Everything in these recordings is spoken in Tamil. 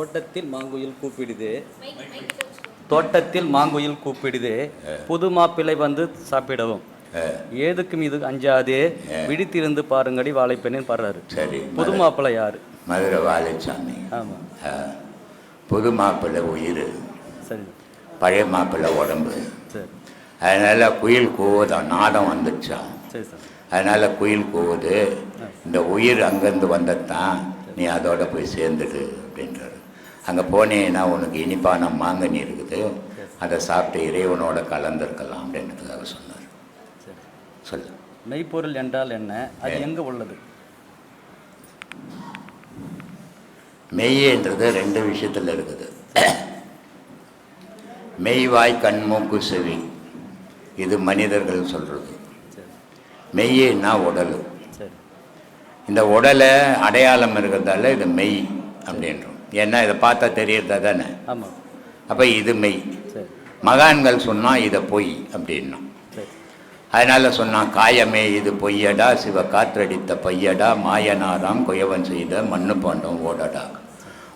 தோட்டத்தில் மாங்குயில் கூப்பிடுது. தோட்டத்தில் மாங்குயில் கூப்பிடுது. புது மாப்பிள்ளை வந்து சாப்பிடவும். ஏதுக்கும் இது அஞ்சாதே? விழித்திருந்து பாருங்கடி வாழைப்பெண்ணின் பாடுறாரு. சரி புது மாப்பிள்ளை யாரு? மதுரை வாழைச்சாமி. ஆமா. ஆ. புது மாப்பிள்ளை உயிர். சரி. பழைய மாப்பிள்ளை உடம்பு. சரி. அதனால குயில் கூவுதான் நாதம் வந்துடுச்சா சரி சார். அதனால குயில் கூவுது. இந்த உயிர் அங்கேருந்து வந்ததான் நீ அதோட போய் சேர்ந்துடு அப்படின்றாரு. அங்கே போனேன்னா உனக்கு இனிப்பான மாங்கனி இருக்குது. அதை சாப்பிட்டு இறைவனோட கலந்துருக்கலாம் அப்படின்றதுக்காக சொன்னார். சொல்லு. மெய்ப்பொருள் என்றால் என்ன? அது எங்க உள்ளது? மெய்யன்றது ரெண்டு விஷயத்தில் இருக்குது. மெய்வாய் கண் மூக்கு செவி. இது மனிதர்கள் சொல்கிறது மெய்யன்னா உடல். இந்த உடலை அடையாளம் இருக்கிறதால இது மெய் அப்படின்றோம். ஏன்னா இதை பார்த்தா தெரியறதா தானே? அப்போ இது மெய். மகான்கள் சொன்னால் இதை பொய் அப்படின்னோம் அதனால சொன்னான் காயமே இது பொய்யடா சிவ காற்றடித்த பையடா மாயனாராம் குயவன் செய்த மண்ணு பாண்டம் ஓடடா.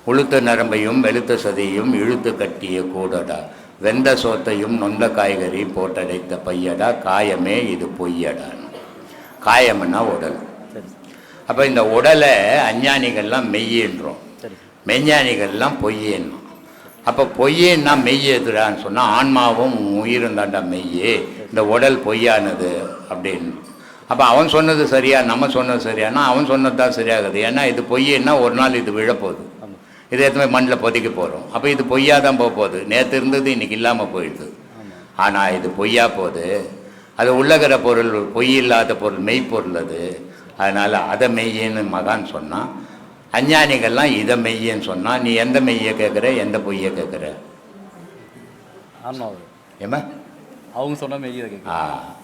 உளுத்த நரம்பையும் வெளுத்த சதையும் இழுத்து கட்டிய கூடடா. வெந்த சோத்தையும் நொந்த காய்கறி போட்டடைத்த பையடா காயமே இது பொய்யடான்னு. காயம்னா உடல். அப்போ இந்த உடலை அஞ்ஞானிகள்லாம் மெய்யன்றோம். மெஞ்ஞானிகள்லாம் பொய்யேன்னு. அப்போ பொய்யேன்னா மெய் எதுடான்னு சொன்னால் ஆன்மாவும் உயிரும் தாண்டா மெய்யே. இந்த உடல் பொய்யானது அப்படின்னு. அப்போ அவன் சொன்னது சரியா நம்ம சொன்னது சரியானா அவன் சொன்னது தான் சரியாகுது. ஏன்னா இது பொய்யன்னா ஒரு நாள் இது விழப்போகுது. ஆமா இது எதுவுமே மண்ணில் பொதிக்க போகிறோம் அப்போ இது பொய்யா தான் போக போகுது. நேற்று இருந்தது இன்னைக்கு இல்லாமல் போயிடுது. ஆனால் இது பொய்யா போகுது. அது உள்ளகிற பொருள் பொய் இல்லாத பொருள் மெய்ப்பொருள் அது. அதனால் அதை மெய்யின்னு மகான் சொன்னான். அஞ்ஞானிகள்லாம் இதை மெய்யன்னு சொன்னால் நீ எந்த மெய்யை கேட்குற எந்த பொய்யை கேட்குற ஆமா ஏமா அவங்க சொன்ன மெய் ஆ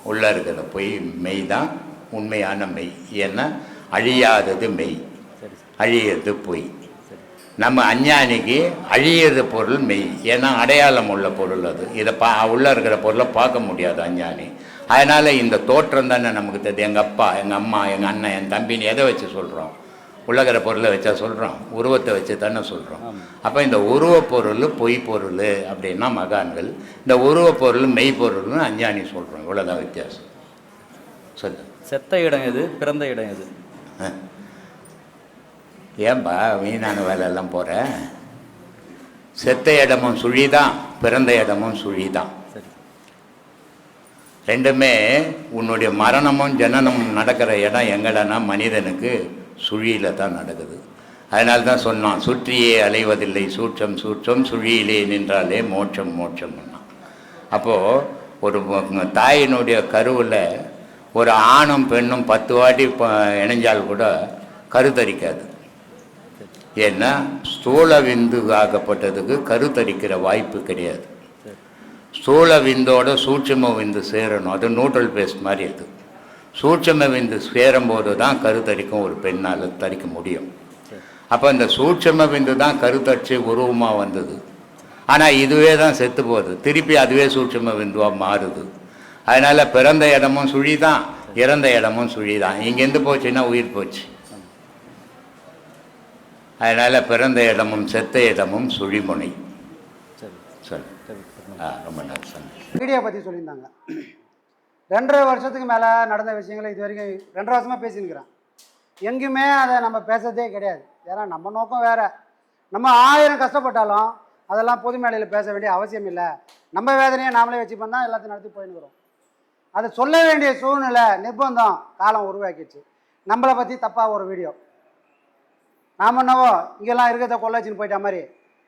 உள்ளே இருக்கிற பொய் மெய் தான் உண்மையான மெய். ஏன்னா அழியாதது மெய். அழியிறது பொய். நம்ம அஞ்ஞானிக்கு அழியிறது பொருள் மெய். ஏன்னா அடையாளம் உள்ள பொருள் அது. இதை பா உள்ளே இருக்கிற பொருளை பார்க்க முடியாது அஞ்ஞானி. அதனால் இந்த தோற்றம் தானே நமக்கு தெரியுது. எங்கள் அப்பா எங்கள் அம்மா எங்கள் அண்ணன் என் தம்பின்னு எதை வச்சு சொல்கிறோம் உள்ளகிற பொருளை வச்சா சொல்கிறோம் உருவத்தை வச்சு தானே சொல்கிறோம். அப்போ இந்த உருவப் பொருள் பொய் பொருள் அப்படின்னா மகான்கள் இந்த உருவப் பொருள் மெய் பொருள்னு அஞ்ஞானி சொல்கிறோம் இவ்வளோதான் வித்தியாசம். சொல்லு. செத்த இடம் எது? பிறந்த இடம் எது. ஏன்பா வீணான வேலையெல்லாம் போகிற செத்த இடமும் சுழி தான் பிறந்த இடமும் சுழி தான் ரெண்டுமே உன்னுடைய மரணமும் ஜனனமும் நடக்கிற இடம் எங்கடனா மனிதனுக்கு சுழியில் தான் நடக்குது. அதனால தான் சொன்னான் சுற்றியே அலைவதில்லை சூற்றம் சூற்றம் சுழியிலே நின்றாலே மோட்சம் மோட்சம் அப்போது ஒரு தாயினுடைய கருவில் ஒரு ஆணும் பெண்ணும் பத்து வாட்டி இணைஞ்சால் கூட கருத்தரிக்காது ஏன்னா ஸ்தூல விந்து ஆகப்பட்டதுக்கு கருத்தரிக்கிற வாய்ப்பு கிடையாது. ஸ்தூல விந்தோட சூட்சம விந்து சேரணும். அது நூட்ரல் பேஸ்ட் மாதிரி இருக்குது சூட்சும விந்து சேரும்போது தான் கருத்தரிக்கும் ஒரு பெண்ணால் தரிக்க முடியும். அப்போ இந்த சூட்சும விந்து தான் கருத்தரிச்சு உருவமாக வந்தது. ஆனால் இதுவே தான் செத்து போகுது. திருப்பி அதுவே சூட்சும விந்துவாக மாறுது. அதனால் பிறந்த இடமும் சுழி தான் இறந்த இடமும் சுழி தான் இங்கேருந்து போச்சுன்னா உயிர் போச்சு. அதனால் பிறந்த இடமும் செத்த இடமும் சுழிமுனை. சரி. சரி ரொம்ப சொன்னேன் மீடியா பற்றி சொல்லியிருந்தாங்க. ரெண்டரை வருஷத்துக்கு மேலே நடந்த விஷயங்களை இது வரைக்கும் ரெண்டரை வருஷமாக பேசினுக்கிறேன் எங்கேயுமே அதை நம்ம பேசுறதே கிடையாது. ஏன்னா நம்ம நோக்கம் வேறு. நம்ம ஆயிரம் கஷ்டப்பட்டாலும் அதெல்லாம் பொது மேடையில் பேச வேண்டிய அவசியம் இல்லை. நம்ம வேதனையை நாமளே வச்சுப்போம் தான் எல்லாத்தையும் நடத்தி போயினுக்கிறோம் அதை சொல்ல வேண்டிய சூழ்நிலை நிர்பந்தம் காலம் உருவாக்கிடுச்சு. நம்மளை பற்றி தப்பாக ஒரு வீடியோ. நாம் என்னவோ இங்கெல்லாம் இருக்கிறத கொள்ளாச்சின்னு போயிட்ட மாதிரி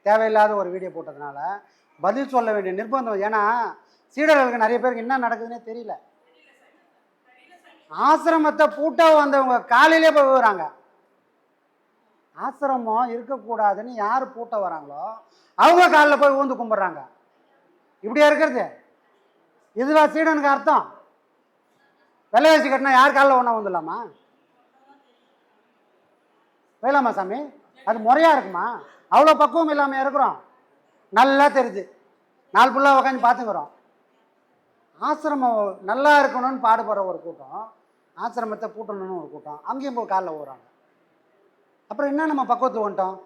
தேவையில்லாத ஒரு வீடியோ போட்டதுனால பதில் சொல்ல வேண்டிய நிர்பந்தம். ஏன்னா சீடர்களுக்கு நிறைய பேருக்கு என்ன நடக்குதுன்னே தெரியல. ஆசிரமத்தை பூட்டா வந்தவங்க காலையிலே போய் வராங்க ஆசிரமம் இருக்கக்கூடாதுன்னு யார் பூட்ட வராங்களோ அவங்க காலில் போய் ஊந்து கும்பிட்றாங்க. இப்படியா இருக்கிறது? இதுவா சீடனுக்கு அர்த்தம்? வெள்ளை வச்சு கட்டினா யார் காலில் ஒன்றா வந்துடலாமா வேலாமா சாமி? அது முறையாக இருக்குமா? அவ்வளோ பக்குவம் இல்லாமல் இருக்கிறோம்? நல்லா தெரியுது. நாள் ஃபுல்லாக உட்காந்து பார்த்துக்கிறோம். ஆசிரமம் நல்லா இருக்கணும்னு பாடுபடுற ஒரு கூட்டம். ஆசிரமத்தை பூட்டணும்னு ஒரு கூட்டம். அங்கேயும் போய் காலில் ஓடுறாங்க அப்புறம் என்ன நம்ம பக்குவத்து வந்துட்டோம்?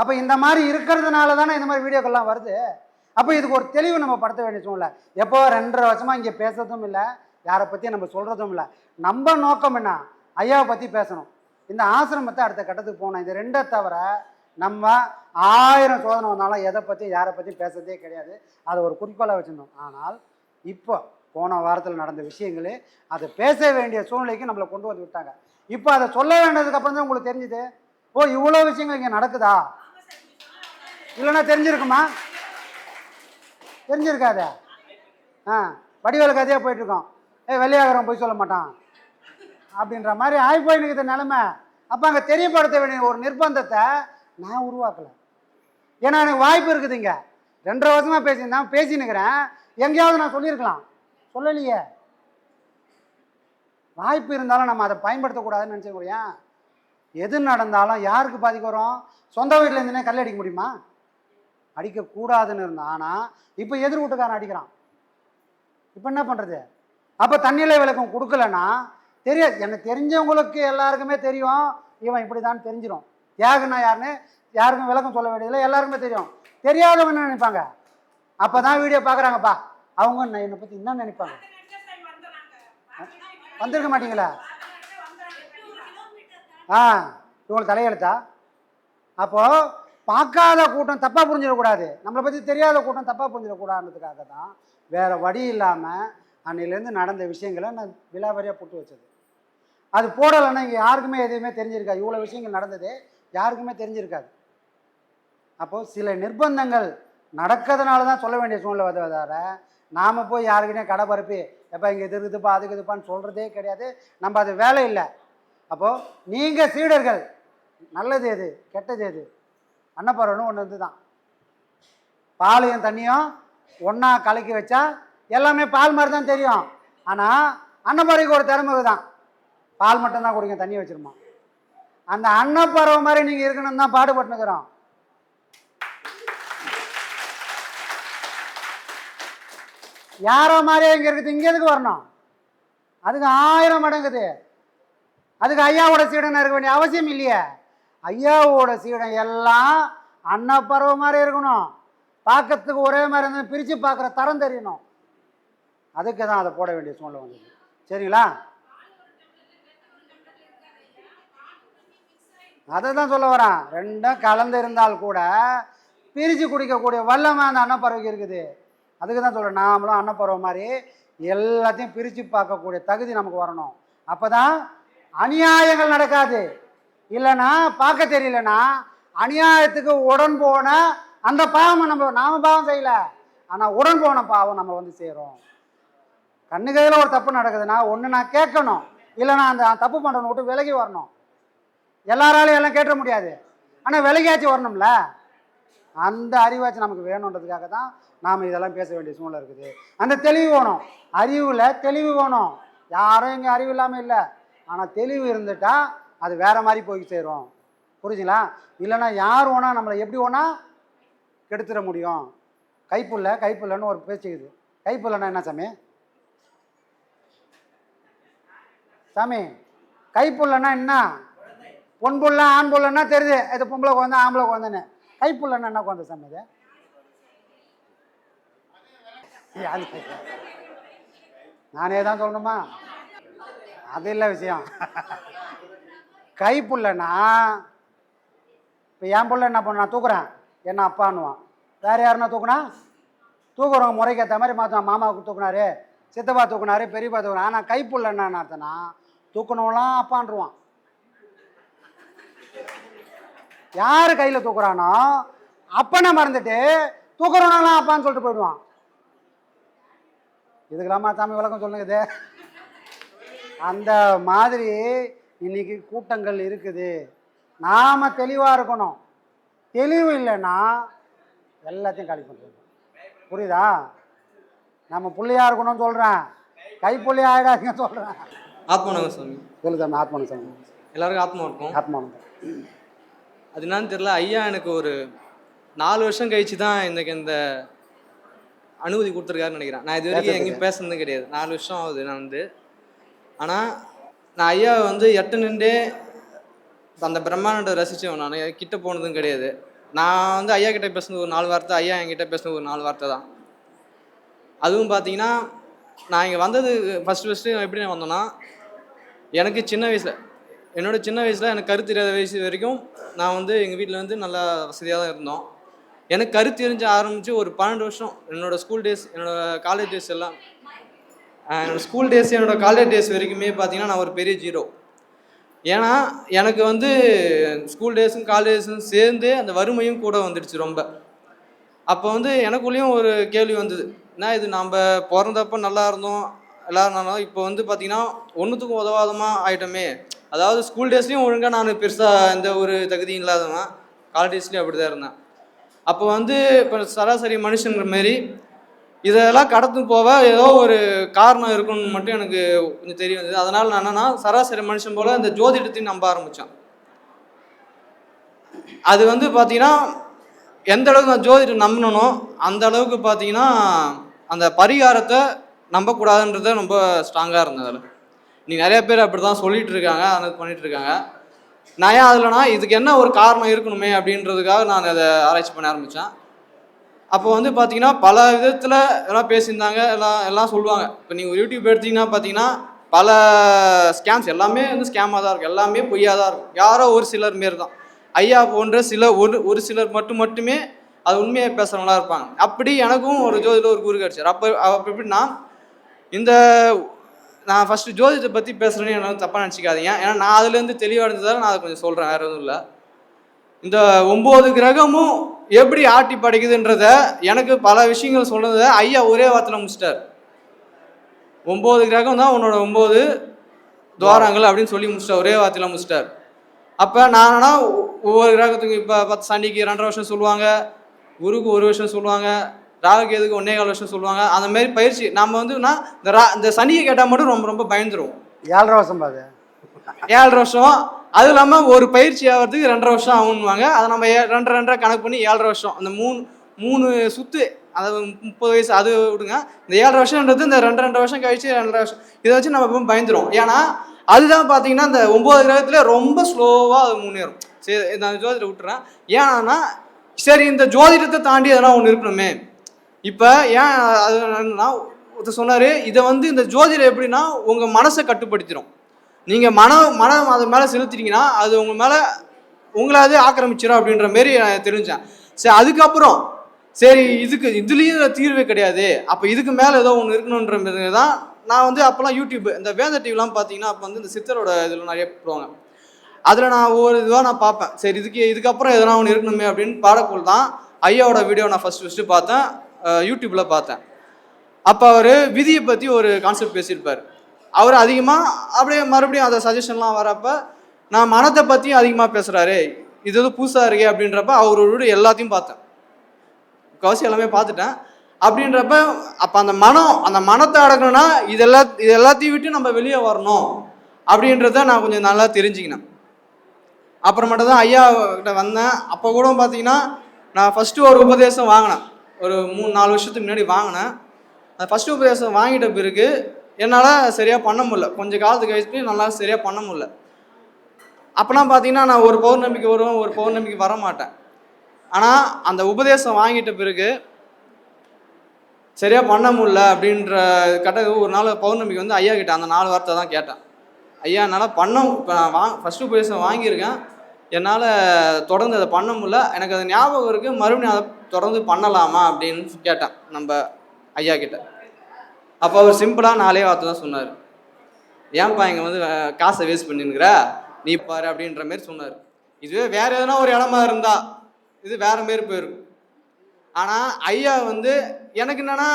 அப்போ இந்த மாதிரி இருக்கிறதுனால தானே இந்த மாதிரி வீடியோக்கள்லாம் வருது? அப்போ இதுக்கு ஒரு தெளிவு நம்ம படுத்த வேண்டிய சூழ்நிலை. எப்போ ரெண்டரை வருஷமாக இங்கே பேசுறதும் இல்லை யாரை பற்றி நம்ம சொல்கிறதும் இல்லை. நம்ம நோக்கம் என்ன? ஐயாவை பற்றி பேசணும். இந்த ஆசிரமத்தை அடுத்த கட்டத்துக்கு போகணும். இது ரெண்டை தவிர நம்ம ஆயிரம் சோதனை வந்தாலும் எதை பற்றி யாரை பற்றி பேசுறதே கிடையாது. அதை ஒரு குறிக்கோளாக வச்சுருந்தோம். ஆனால் இப்போ போன வாரத்தில் நடந்த விஷயங்களே அதை பேச வேண்டிய சூழ்நிலைக்கு நம்மளை கொண்டு வந்து விட்டாங்க. இப்போ அதை சொல்ல வேண்டியதுக்கு அப்புறம் தான் உங்களுக்கு தெரிஞ்சுது? ஓ இவ்வளோ விஷயங்கள் இங்கே நடக்குதா? இல்லைன்னா தெரிஞ்சிருக்குமா? தெரிஞ்சிருக்காத? ஆ வடிவேலு கதையாக போயிட்டுருக்கோம். ஏ வெள்ளையாகிறவன் போய் சொல்ல மாட்டான். அப்படின்ற மாதிரி ஆகி போயினுக்குது நிலமை. அப்போ அங்கே தெரியப்படுத்த வேண்டிய ஒரு நிர்பந்தத்தை நான் உருவாக்கலை. ஏன்னா எனக்கு வாய்ப்பு இருக்குதுங்க ரெண்டரை வருஷமாக பேசியிருந்தேன் பேசினுக்கிறேன். எங்கேயாவது நான் சொல்லியிருக்கலாம். சொல்லலையே. வாய்ப்பு இருந்தாலும் நம்ம அதை பயன்படுத்தக்கூடாதுன்னு நினச்சிக்கூடியா எது நடந்தாலும் யாருக்கு பாதிக்க வரும்? சொந்த வீட்டில் இருந்துனே கல் அடிக்க முடியுமா? அடிக்கக்கூடாதுன்னு இருந்தான் ஆனால் இப்போ எதிர் வீட்டுக்காரன் அடிக்கிறான். இப்போ என்ன பண்ணுறது அப்போ தண்ணியில் விளக்கம் கொடுக்கலன்னா தெரியாது எனக்கு தெரிஞ்சவங்களுக்கு எல்லாருக்குமே தெரியும். இவன் இப்படி தான் தெரிஞ்சிடும். தியாகனா யாருன்னு? யாருக்கும் விளக்கம் சொல்ல வேண்டியதில்லை எல்லாருக்குமே தெரியும். தெரியாதவங்க என்ன நினைப்பாங்க? அப்போ தான் வீடியோ பார்க்குறாங்கப்பா அவங்க நான் என்னை பற்றி என்ன நினைப்பாங்க? வந்திருக்க மாட்டீங்களா? ஆ இவங்களுக்கு தலையெழுத்தா? அப்போது பார்க்காத கூட்டம் தப்பாக புரிஞ்சிடக்கூடாது. நம்மளை பற்றி தெரியாத கூட்டம் தப்பாக புரிஞ்சிடக்கூடாதுன்றதுக்காக தான் வேறு வழி இல்லாமல் அன்னையிலேருந்து நடந்த விஷயங்களை நான் விலாவரியாக போட்டு வச்சது. அது போடலைன்னா இங்கே யாருக்குமே எதுவுமே தெரிஞ்சிருக்காது. இவ்வளோ விஷயங்கள் நடந்தது யாருக்குமே தெரிஞ்சிருக்காது. அப்போது சில நிர்பந்தங்கள் நடக்கிறதுனால தான் சொல்ல வேண்டிய சூழ்நிலை வந்த நாம் போய் யாருக்கிட்டே கடை பரப்பி எப்போ இங்கே இது இருக்குதுப்பா அதுக்கு இதுப்பான்னு சொல்கிறதே கிடையாது. நம்ம அது வேலை இல்லை. அப்போது நீங்கள் சீடர்கள் நல்லது எது கெட்டது எது? அன்னப்பறவைன்னு ஒன்று வந்து தான் பாலையும் தண்ணியும் ஒன்றா கலக்கி வச்சா எல்லாமே பால் மாதிரி தான் தெரியும். ஆனால் அன்னப்பறவைக்கு ஒரு திறமை தான் பால் மட்டும்தான் குடிங்க தண்ணி வச்சிருமா? அந்த அன்னப்பறவை மாதிரி நீங்கள் இருக்கணும்னு தான் பாடுபட்டுனுக்குறோம் யாரோ மாதிரியே இங்கே இருக்குது இங்கே எதுக்கு வரணும்? அதுக்கு ஆயிரம் மடங்குது. அதுக்கு ஐயாவோட சீடன் இருக்க வேண்டிய அவசியம் இல்லையே. ஐயாவோட சீடன் எல்லாம் அன்னப்பறவை மாதிரி இருக்கணும். பார்க்கறதுக்கு ஒரே மாதிரி இருந்தால் பிரித்து பார்க்குற தரம் தெரியணும். அதுக்கு தான் அதை போட வேண்டிய சூழ்நிலை வந்தது சரிங்களா? அதை தான் சொல்ல வரேன். ரெண்டும் கலந்து இருந்தால் கூட பிரித்து குடிக்கக்கூடிய வல்லமாக அந்த அன்னப்பறவைக்கு இருக்குது. அதுக்கு தான் சொல்கிறேன் நாமளும் அன்னப்பறவை மாதிரி எல்லாத்தையும் பிரித்து பார்க்கக்கூடிய தகுதி நமக்கு வரணும். அப்போ தான் அநியாயங்கள் நடக்காது. இல்லைன்னா பார்க்க தெரியலனா அநியாயத்துக்கு உடன் போன அந்த பாவம் நம்ம நாம பாவம் செய்யல. ஆனால் உடன் போன பாவம் நம்ம வந்து செய்கிறோம் கண்ணு கையில் ஒரு தப்பு நடக்குதுன்னா ஒன்று நான் கேட்கணும். இல்லைன்னா அந்த தப்பு பண்ணுறவனை விட்டு விலகி வரணும். எல்லாராலையும் எல்லாம் கேட்ட முடியாது. ஆனால் விலகியாச்சும் வரணும்ல. அந்த அறிவாச்சும் நமக்கு வேணுன்றதுக்காக தான் நாம் இதெல்லாம் பேச வேண்டிய சூழ்நிலை இருக்குது. அந்த தெளிவு வேணும். அறிவில் தெளிவு வேணும். யாரும் இங்கே அறிவு இல்லாமல் இல்லை. ஆனால் தெளிவு இருந்துட்டால் அது வேற மாதிரி போய் சேரும். புரிஞ்சுங்களா? இல்லைன்னா யார் வேணா நம்மளை எப்படி வேணா கெடுத்துட முடியும்? கைப்புள்ள கைப்புள்ளன்னு ஒரு பேச்சுக்குது கைப்புள்ளன்னா என்ன சாமி? சாமி கைப்புள்ளன்னா என்ன? பொன் புள்ள ஆண் புள்ளன்னா தெரியுது. இது பொம்பளை குழந்தை ஆம்பளை குழந்தைன்னு. கைப்புள்ளன்னா என்ன குழந்தை சாமி இது அது நானே தான் சொல்லணுமா? அது இல்லை விஷயம். கைப்புள்ளனா இப்போ என் புள்ள என்ன பண்ண தூக்குறேன். என்ன அப்பான்னுவான். வேற யாருன்னா தூக்குனா? தூக்குறவங்க முறைக்கு ஏற்ற மாதிரி மாற்றுவான் மாமாவுக்கு தூக்குனாரு சித்தப்பா தூக்குனாரு பெரியப்பா தூக்குனா ஆனால் கைப்புள்ள என்ன அர்த்தம்னா தூக்கணும்லாம் அப்பான்றுவான் யார் கையில் தூக்குறானோ அப்பனை மறந்துட்டு தூக்குறவனெல்லாம் அப்பான்னு சொல்லிட்டு போயிடுவான். இதுக்கெல்லாமா சாமி விளக்கம் சொல்லுங்க இது. அந்த மாதிரி இன்னைக்கு கூட்டங்கள் இருக்குது. நாம் தெளிவாக இருக்கணும். தெளிவு இல்லைன்னா எல்லாத்தையும் காலி பண்ணுறது புரியுதா? நம்ம புள்ளையா இருக்கணும்னு சொல்கிறேன் கைப்புள்ளையா ஆகிடாதீங்க சொல்கிறேன் ஆத்மானவங்க சாமி. சொல்லு தம்பி ஆத்மான சாமி. எல்லாருக்கும் ஆத்மா இருக்கும். ஆத்மானந்தம். அது என்னன்னு தெரியல. ஐயா எனக்கு ஒரு நாலு வருஷம் கழிச்சு தான் எனக்கு இந்த அனுமதி கொடுத்துருக்காருன்னு நினைக்கிறேன். நான் இது வரைக்கும் எங்கேயும் பேசுனதும் கிடையாது. நாலு வருஷம் ஆகுது நான் வந்து. ஆனால் நான் ஐயா வந்து எட்டு நின்றே அந்த பிரம்மாண்டத்தை ரசித்தவன் நான். கிட்ட போனதும் கிடையாது. நான் வந்து ஐயா கிட்ட பேசுனது ஒரு நாலு வார்த்தை ஐயா என்கிட்ட பேசுனது ஒரு நாலு வார்த்தை தான். அதுவும் பார்த்தீங்கன்னா நான் இங்கே வந்தது ஃபஸ்ட்டு ஃபஸ்ட்டு எப்படி நான் வந்தேன்னா எனக்கு சின்ன வயசில் என்னோட சின்ன வயசில் எனக்கு கருத்து தெரியாத வயசு வரைக்கும் நான் வந்து எங்கள் வீட்டில் வந்து நல்லா வசதியாக தான் இருந்தோம். எனக்கு கருத்து தெரிஞ்ச ஆரம்பித்து ஒரு பன்னெண்டு வருஷம் என்னோடய ஸ்கூல் டேஸ் என்னோட காலேஜ் டேஸ் எல்லாம் என்னோடய ஸ்கூல் டேஸ் என்னோடய காலேஜ் டேஸ் வரைக்குமே பார்த்தீங்கன்னா நான் ஒரு பெரிய ஜீரோ ஏன்னா எனக்கு வந்து ஸ்கூல் டேஸும் காலேஜஸும் சேர்ந்து அந்த வறுமையும் கூட வந்துடுச்சு ரொம்ப. அப்போ வந்து எனக்குள்ளேயும் ஒரு கேள்வி வந்தது. என்ன இது நம்ம பிறந்தப்ப நல்லா இருந்தோம் எல்லாரும் நல்லா இப்போ வந்து பார்த்தீங்கன்னா ஒன்றுத்துக்கும் உதவாதமா ஆயிட்டோமே அதாவது ஸ்கூல் டேஸ்லேயும் ஒழுங்காக நான் பெருசாக எந்த ஒரு தகுதியும் இல்லாதவன். காலேஜ் டேஸ்லேயும் அப்படி தான் இருந்தேன். அப்போ வந்து இப்போ சராசரி மனுஷங்கிற மாரி இதெல்லாம் கடந்து போக ஏதோ ஒரு காரணம் இருக்குன்னு மட்டும் எனக்கு கொஞ்சம் தெரிய வந்தது. அதனால் நான் என்னன்னா சராசரி மனுஷன் போல் இந்த ஜோதிடத்தையும் நம்ப ஆரம்பித்தான் அது வந்து பார்த்தீங்கன்னா எந்த அளவுக்கு நான் ஜோதிடம் நம்பினனோ அந்த அளவுக்கு பார்த்தீங்கன்னா அந்த பரிகாரத்தை நம்பக்கூடாதுன்றத ரொம்ப ஸ்ட்ராங்காக இருந்தது அதில். நீ நிறைய பேர் அப்படி தான் சொல்லிட்டு இருக்காங்க அந்த பண்ணிட்டு இருக்காங்க நான் ஏன் அதுலனா இதுக்கு என்ன ஒரு காரணம் இருக்கணுமே அப்படின்றதுக்காக நான் அதை ஆராய்ச்சி பண்ண ஆரம்பித்தேன் அப்போ வந்து பார்த்தீங்கன்னா பல விதத்தில் எல்லாம் பேசியிருந்தாங்க எல்லாம் எல்லாம் சொல்லுவாங்க. இப்போ நீங்கள் யூடியூப் எடுத்தீங்கன்னா பார்த்தீங்கன்னா பல ஸ்கேம்ஸ் எல்லாமே வந்து ஸ்கேமாக தான் இருக்கும். எல்லாமே பொய்யாக தான் இருக்கும். யாரோ ஒரு சிலர் மாரி தான் ஐயா போன்ற சில ஒரு ஒரு சிலர் மட்டும் மட்டுமே அது உண்மையை பேசுகிறவங்களா இருப்பாங்க. அப்படி எனக்கும் ஒரு ஜோதியில் ஒரு குரு கிடச்சார் அப்போ அப்போ எப்படின்னா இந்த நான் ஃபஸ்ட்டு ஜோதிடத்தை பற்றி பேசுகிறேன்னு என்ன தப்பாக நினச்சிக்காதீங்க. ஏன்னா நான் அதுலேருந்து தெளிவடைஞ்சதால நான் அதை கொஞ்சம் சொல்கிறேன் வேறு எதுவும் இல்லை. இந்த ஒம்பது கிரகமும் எப்படி ஆட்டி படைக்குதுன்றத எனக்கு பல விஷயங்கள் சொல்றத ஐயா ஒரே வார்த்தையில் முடிச்சிட்டார். ஒம்பது கிரகம் தான் உன்னோட ஒம்பது துவாரங்கள் அப்படின்னு சொல்லி முடிச்சிட்டார் ஒரே வார்த்தையில் முடிச்சிட்டார். அப்போ நானா ஒவ்வொரு கிரகத்துக்கும் இப்போ பத்து சனிக்கு ரெண்டரை வருஷம் சொல்லுவாங்க குருக்கு ஒரு வருஷம் சொல்லுவாங்க ராகுகேதுக்கு ஒன்னே கால் வருஷம் சொல்லுவாங்க? அந்த மாதிரி பயிற்சி நம்ம வந்து இந்த ரா இந்த சனியை கேட்டால் மட்டும் ரொம்ப ரொம்ப பயந்துருவோம். ஏழரை வருஷம் பாது ஏழரை வருஷம் அது இல்லாமல் ஒரு பயிற்சி ஆகிறதுக்கு ரெண்டரை வருஷம் ஆகுன்னுவாங்க அதை நம்ம ஏ- ரெண்டரை ரெண்டரை கணக்கு பண்ணி ஏழரை வருஷம் அந்த மூணு மூணு சுத்து அதாவது முப்பது வயசு அது விடுங்க. இந்த ஏழரை வருஷம்ன்றது இந்த ரெண்டு ரெண்டு வருஷம் கழிச்சு ரெண்டரை வருஷம் இதை வச்சு நம்ம எப்பவும் பயந்துரும் ஏன்னா அதுதான் பார்த்தீங்கன்னா இந்த ஒம்பது கிரகத்துல ரொம்ப ஸ்லோவாக அது முன்னேறும். சரி நான் ஜோதிடத்தை விட்டுறேன். ஏன்னா சரி இந்த ஜோதிடத்தை தாண்டி அதெல்லாம் ஒன்று இருக்கணுமே. இப்போ ஏன் அது என்னன்னா ஒருத்தர் சொன்னார் இதை வந்து இந்த ஜோதிடம் எப்படின்னா உங்கள் மனசை கட்டுப்படுத்திடும் நீங்கள் மனம் மனம் அது மேலே செலுத்திட்டீங்கன்னா அது உங்கள் மேலே உங்களை அது ஆக்கிரமிச்சிடும் அப்படின்ற மாரி நான் தெரிஞ்சேன். சரி அதுக்கப்புறம் சரி இதுக்கு இதுலேயும் தீர்வே கிடையாது. அப்போ இதுக்கு மேலே ஏதோ ஒன்று இருக்கணுன்ற மாதிரி தான் நான் வந்து அப்போல்லாம் யூடியூப் இந்த வேந்த டிவிலாம் பார்த்தீங்கன்னா அப்போ வந்து இந்த சித்தரோட இதில் நிறைய போடுவாங்க. அதில் நான் ஒவ்வொரு இதுவாக நான் பார்ப்பேன். சரி இதுக்கு இதுக்கப்புறம் எதனா ஒன்று இருக்கணுமே அப்படின்னு பாடக்குள் தான் ஐயாவோட வீடியோ நான் ஃபஸ்ட்டு ஃபஸ்ட்டு பார்த்தேன். யூடியூப்பில் பார்த்தேன். அப்போ அவர் விதியை பற்றி ஒரு கான்செப்ட் பேசியிருப்பார். அவர் அதிகமாக அப்படியே மறுபடியும் அந்த சஜஷன்லாம் வரப்போ நான் மனத்தை பற்றியும் அதிகமாக பேசுகிறாரு இது எதுவும் புதுசாக இருக்கே அப்படின்றப்ப அவரோட எல்லாத்தையும் பார்த்தேன். கவசி எல்லாமே பார்த்துட்டேன். அப்படின்றப்ப அப்போ அந்த மனம் அந்த மனத்தை அடக்கணும்னா இதெல்லாம் இது எல்லாத்தையும் விட்டு நம்ம வெளியே வரணும் அப்படின்றத நான் கொஞ்சம் நல்லா தெரிஞ்சுக்கினேன். அப்புறமேட்டு தான் ஐயா கிட்ட வந்தேன். அப்போ கூட பார்த்தீங்கன்னா நான் ஃபஸ்ட்டு ஒரு உபதேசம் வாங்கினேன். ஒரு மூணு நாலு வருஷத்துக்கு முன்னாடி வாங்கினேன். அந்த ஃபஸ்ட்டு உபதேசம் வாங்கிட்ட பிறகு என்னால் சரியாக பண்ண முடியல. கொஞ்சம் காலத்துக்கு கழிச்சு நல்லா சரியாக பண்ண முடியல. அப்போலாம் பார்த்தீங்கன்னா நான் ஒரு பௌர்ணமிக்கு வருவேன் ஒரு பௌர்ணமிக்கு வர மாட்டேன். ஆனால் அந்த உபதேசம் வாங்கிட்ட பிறகு சரியாக பண்ண முடில அப்படின்ற கட்ட ஒரு நாள் பௌர்ணமிக்கு வந்து ஐயா கிட்ட அந்த நாலு வார்த்தை தான் கேட்டேன். ஐயா என்னால் பண்ண இப்போ நான் வா ஃபஸ்ட்டு உபதேசம் வாங்கியிருக்கேன். என்னால் தொடர்ந்து அதை பண்ண முடில எனக்கு அது ஞாபகம் இருக்குது மறுபடியும் அதை தொடர்ந்து பண்ணலாமா அப்படின்னு கேட்டேன் நம்ம ஐயா கிட்ட. அப்போ அவர் சிம்பிளாக நாலே வார்த்தை தான் சொன்னார். ஏன்பா இங்கே வந்து காசை வேஸ்ட் பண்ணிருக்கிற நீ பாரு அப்படின்ற மாதிரி சொன்னார். இதுவே வேற எதனா ஒரு இடமா இருந்தா இது வேற மாரி போயிருக்கும் ஆனால் ஐயா வந்து எனக்கு என்னன்னா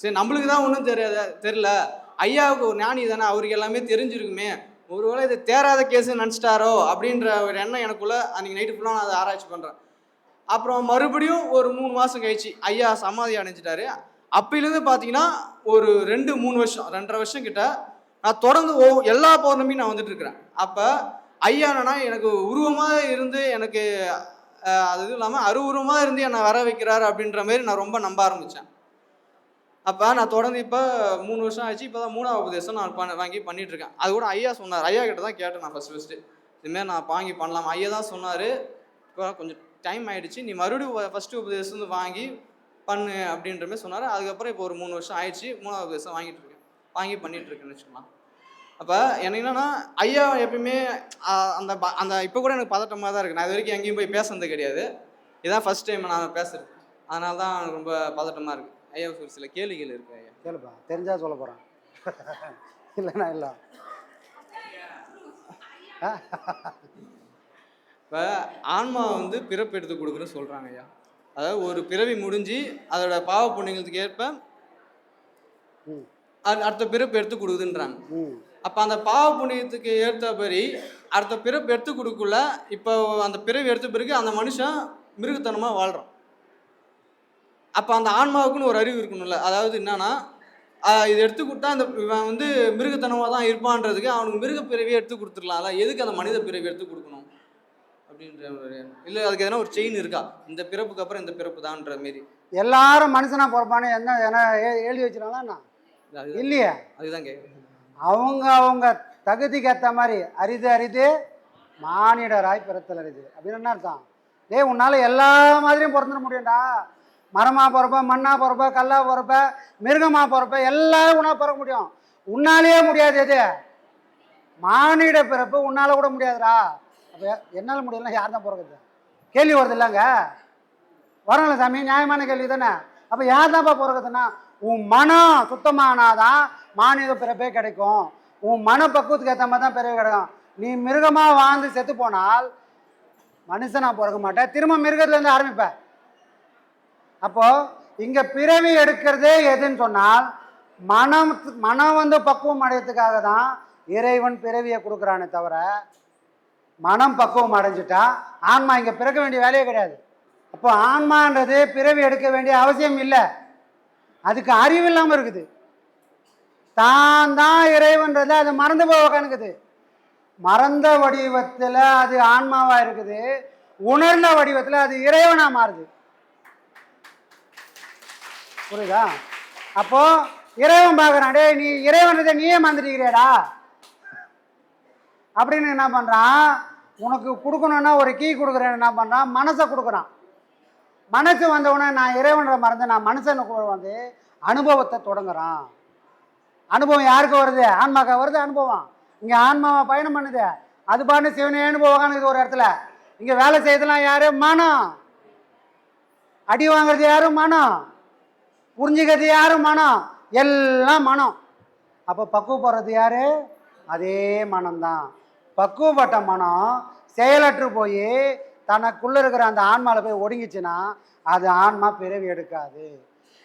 சரி நம்மளுக்கு தான் ஒன்றும் தெரியாது தெரில ஐயாவுக்கு ஒரு ஞானி தானே அவருக்கு எல்லாமே தெரிஞ்சிருக்குமே. ஒருவேளை இது தேராத கேஸ் நினச்சிட்டாரோ அப்படின்ற ஒரு எண்ணம் எனக்குள்ள அன்றைக்கி நைட்டு ஃபுல்லாக நான் அதை ஆராய்ச்சி பண்ணுறேன் அப்புறம் மறுபடியும் ஒரு மூணு மாதம் கழிச்சு ஐயா சமாதி அடைஞ்சிட்டாரு. அப்பையிலேருந்து பார்த்தீங்கன்னா ஒரு ரெண்டு மூணு வருஷம் ரெண்டரை வருஷம் கிட்ட நான் தொடர்ந்து ஓ எல்லா பௌர்ணமியும் நான் வந்துட்டு இருக்கிறேன். அப்போ ஐயா என்னன்னா எனக்கு உருவமாக இருந்து எனக்கு அது இதுவும் இல்லாமல் அருவுருவமாக இருந்து என்னை வர வைக்கிறாரு அப்படின்ற மாதிரி நான் ரொம்ப நம்ப ஆரம்பித்தேன் அப்போ நான் தொடர்ந்து இப்போ மூணு வருஷம் ஆச்சு இப்போ தான் மூணாவது உபதேசம் நான் பண்ண வாங்கி பண்ணிட்டு இருக்கேன். அது கூட ஐயா சொன்னார். ஐயா கிட்ட தான் கேட்டேன் நான் ஃபஸ்ட் ஃபஸ்ட்டு இதுமாரி நான் வாங்கி பண்ணலாம். ஐயா தான் சொன்னார். இப்போ கொஞ்சம் டைம் ஆயிடுச்சு நீ மறுபடியும் ஃபஸ்ட்டு உபதேசம் வந்து வாங்கி பண்ணு அப்படின்ற மாதிரி சொன்னார் அதுக்கப்புறம் இப்போ ஒரு மூணு வருஷம் ஆயிடுச்சு மூணாவது உபதேசம் வாங்கிட்டு இருக்கேன் வாங்கி பண்ணிட்டு இருக்கேன்னு வச்சுக்கலாம் அப்போ எனக்கு என்னன்னா ஐயா எப்பயுமே அந்த ப- அந்த இப்போ கூட எனக்கு பதட்டமாக தான் இருக்குது நான் இது வரைக்கும் எங்கேயும் போய் பேசுனது கிடையாது இதான் ஃபர்ஸ்ட் டைம் நான் பேசுறது அதனால தான் எனக்கு ரொம்ப பதட்டமாக இருக்குது ஐயா ஒரு சில கேள்விகள் இருக்கு ஐயா கேளுப்பா தெரிஞ்சா சொல்ல போகிறேன் இல்லைண்ணா இல்லை இப்போ ஆன்மா வந்து பிறப்பு எடுத்து கொடுக்குறேன்னு சொல்கிறாங்க ஐயா. அதாவது ஒரு பிறவி முடிஞ்சு அதோட பாவ புண்ணியங்களுக்கு ஏற்ப அடுத்த பிறப்பு எடுத்து கொடுக்குதுன்றாங்க. அப்போ அந்த பாவ புண்ணியத்துக்கு ஏற்றபடி அடுத்த பிறப்பு எடுத்து கொடுக்கல இப்போ அந்த பிறவி எடுத்த பிறகு அந்த மனுஷன் மிருகத்தனமாக வாழ்கிறான் அப்போ அந்த ஆன்மாவுக்குன்னு ஒரு அறிவு இருக்கணும்ல. அதாவது என்னன்னா இது எடுத்து கொடுத்தா அந்த இவன் வந்து மிருகத்தனமாக தான் இருப்பான்றதுக்கு அவனுக்கு மிருக பிறவியை எடுத்து கொடுத்துடலாம்ல. எதுக்கு அந்த மனித பிறவி எடுத்து கொடுக்கணும்? அப்படின்ற இல்லை அதுக்கு எதனா ஒரு செயின் இருக்கா? இந்த பிறப்புக்கு அப்புறம் இந்த பிறப்பு தான்ற மாரி. எல்லாரும் மனுஷனா பிறப்பானு என்ன ஏ- எழுதி வச்சிருக்காங்களா இல்லையே. அதுதான் கேட்குறேன் அவங்க அவங்க தகுதிக்கு ஏற்ற மாதிரி அரிது அரிது மானிடராய் பிறத்தல் அரிது. அப்படின்னு என்ன அர்த்தம்? டேய் உன்னால் எல்லா மாதிரியும் பிறந்துட முடியும்டா. மரமாக பிறப்ப மண்ணாக பிறப்ப கல்லா பிறப்ப மிருகமாக பிறப்ப எல்லாரும் உன்னால் பிறக்க முடியும். உன்னாலேயே முடியாது எது மானிட பிறப்பு உன்னால் கூட முடியாதுடா. அப்போ என்னால் முடியலன்னா யார் தான் பிறகுது கேள்வி வருது இல்லைங்க. வரல சாமி நியாயமான கேள்வி தானே. அப்போ யார் தான்ப்பா பிறகுதுன்னா உன் மனம் சுத்தமானாதான் மானிய பிறப்பே கிடைக்கும். உன் மன பக்குவத்துக்கு ஏற்ற மாதிரி தான் பிறகு கிடைக்கும். நீ மிருகமாக வாழ்ந்து செத்து போனால் நான் பிறக்க மாட்டேன் திரும்ப மிருகத்துலேருந்து ஆரம்பிப்பேன் அப்போது இங்கே பிறவி எடுக்கிறதே எதுன்னு சொன்னால் மனம் மனம் வந்து பக்குவம் அடையிறதுக்காக தான் இறைவன் பிறவியை கொடுக்குறானே தவிர மனம் பக்குவம் அடைஞ்சிட்டா ஆன்மா இங்கே பிறக்க வேண்டிய வேலையே கிடையாது. அப்போ ஆன்மான்றது பிறவி எடுக்க வேண்டிய அவசியம் இல்லை. அதுக்கு அறிவு இல்லாமல் இருக்குது. தான் தான் இறைவன்றது அது மறந்து போக கணக்குது. மறந்த வடிவத்தில் அது ஆன்மாவாக இருக்குது. உணர்ந்த வடிவத்தில் அது இறைவனாக மாறுது. புரியுதா? அப்போ இறைவன் பார்க்குறான் டே நீ இறைவன்றதை நீயே மறந்துட்டீங்கடா அப்படின்னு என்ன பண்ணுறான் உனக்கு கொடுக்கணுன்னா ஒரு கீ கொடுக்குறேன்னு என்ன பண்ணுறான் மனசை கொடுக்குறான். மனசு வந்தவுடனே நான் இறைவனை மறந்து நான் மனசனுக்கு வந்து அனுபவத்தை தொடங்குறான். அனுபவம் யாருக்கு வருது? ஆன்மாக்கா வருது அனுபவம். இங்கே ஆன்மாவை பயணம் பண்ணுது. அது பாட்டு சிவனேன்னு போவாங்க ஒரு இடத்துல. இங்கே வேலை செய்யறதுலாம் யாரு? மனம். அடி வாங்குறது யாரும் மனம். புரிஞ்சுக்கிறது யாரும் மனம். எல்லாம் மனம். அப்போ பக்குவப்படுறது யாரு? அதே மனம்தான். பக்குவப்பட்ட மனம் செயலற்று போய் தனக்குள்ளே இருக்கிற அந்த ஆன்மாவில் போய் ஒடுங்கிச்சுன்னா அது ஆன்மா பிறவி எடுக்காது.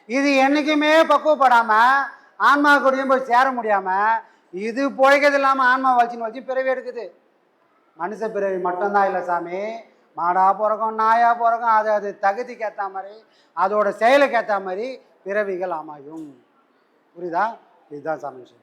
இது என்றைக்குமே பக்குவப்படாமல் ஆன்மா கூடயும் போய் சேர முடியாமல் இது பிழைக்கிறது இல்லாமல் ஆன்மா வச்சுன்னு வச்சு பிறவி எடுக்குது. மனுஷ பிறவி மட்டும்தான் இல்லை சாமி. மாடாக பிறக்கும் நாயாக பிறக்கும் அது அது தகுதிக்கு ஏற்ற மாதிரி அதோட செயலுக்கு ஏற்ற மாதிரி பிறவிகள் அமையும். புரியுதா? இதுதான் சாமி விஷயம்.